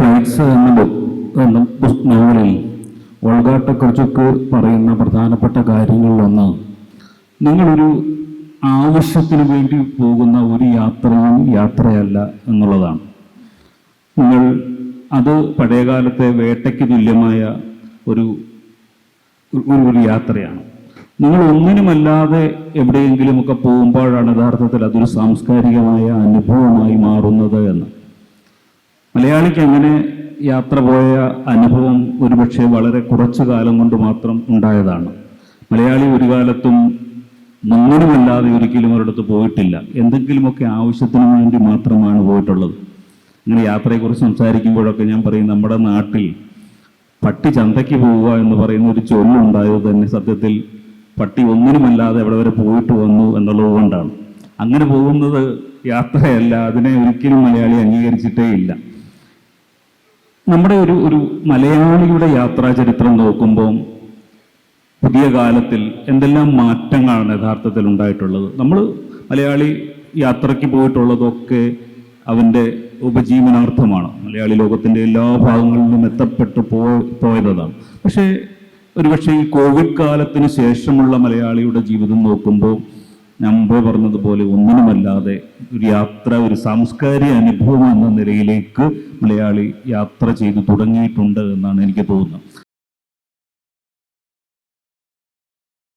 Flights എന്ന എന്ന നോവലിൽ ഒൾഗാട്ടെക്കുറിച്ചൊക്കെ പറയുന്ന പ്രധാനപ്പെട്ട കാര്യങ്ങളിലൊന്ന് നിങ്ങളൊരു ആവശ്യത്തിന് വേണ്ടി പോകുന്ന ഒരു യാത്രയും യാത്രയല്ല എന്നുള്ളതാണ്. നിങ്ങൾ അത് പഴയകാലത്തെ വേട്ടയ്ക്ക് തുല്യമായ ഒരു ഒരു യാത്രയാണ്. നിങ്ങൾ ഒന്നിനുമല്ലാതെ എവിടെയെങ്കിലുമൊക്കെ പോകുമ്പോഴാണ് യഥാർത്ഥത്തിൽ അതൊരു സാംസ്കാരികമായ അനുഭവമായി മലയാളിക്ക് അങ്ങനെ യാത്ര പോയ അനുഭവം ഒരുപക്ഷെ വളരെ കുറച്ചു കാലം കൊണ്ട് മാത്രം ഉണ്ടായതാണ്? മലയാളി ഒരു കാലത്തും ഒന്നിനുമല്ലാതെ ഒരിക്കലും ഒരിടത്ത് പോയിട്ടില്ല. എന്തെങ്കിലുമൊക്കെ ആവശ്യത്തിന് വേണ്ടി മാത്രമാണ് പോയിട്ടുള്ളത്. ഇങ്ങനെ യാത്രയെക്കുറിച്ച് സംസാരിക്കുമ്പോഴൊക്കെ ഞാൻ പറയും നമ്മുടെ നാട്ടിൽ പട്ടി ചന്തയ്ക്ക് പോവുക എന്ന് പറയുന്ന ഒരു ചൊല്ലുണ്ടായത് തന്നെ സത്യത്തിൽ പട്ടി ഒന്നിനുമല്ലാതെ എവിടെ വരെ പോയിട്ട് വന്നു എന്നുള്ളത് കൊണ്ടാണ്. അങ്ങനെ പോകുന്നത് യാത്രയല്ല അതിനെ ഒരിക്കലും മലയാളി അംഗീകരിച്ചിട്ടേ ഇല്ല നമ്മുടെ ഒരു ഒരു മലയാളിയുടെ യാത്രാ ചരിത്രം നോക്കുമ്പോൾ പുതിയ കാലത്തിൽ എന്തെല്ലാം മാറ്റങ്ങളാണ് യഥാർത്ഥത്തിൽ ഉണ്ടായിട്ടുള്ളത്? നമ്മൾ മലയാളി യാത്രയ്ക്ക് പോയിട്ടുള്ളതൊക്കെ അവന്റെ ഉപജീവനാർത്ഥമാണ്. മലയാളി ലോകത്തിന്റെ എല്ലാ ഭാഗങ്ങളിലും എത്തപ്പെട്ട് പോ പോയതാണ്. പക്ഷേ ഒരുപക്ഷെ ഈ കോവിഡ് കാലത്തിന് ശേഷമുള്ള മലയാളിയുടെ ജീവിതം നോക്കുമ്പോൾ നമ്മൾ പറഞ്ഞതുപോലെ ഒന്നിനുമല്ലാതെ ഒരു യാത്ര ഒരു സാംസ്കാരിക അനുഭവം എന്ന നിലയിലേക്ക് മലയാളി യാത്ര ചെയ്തു തുടങ്ങിയിട്ടുണ്ട് എന്നാണ് എനിക്ക് തോന്നുന്നത്.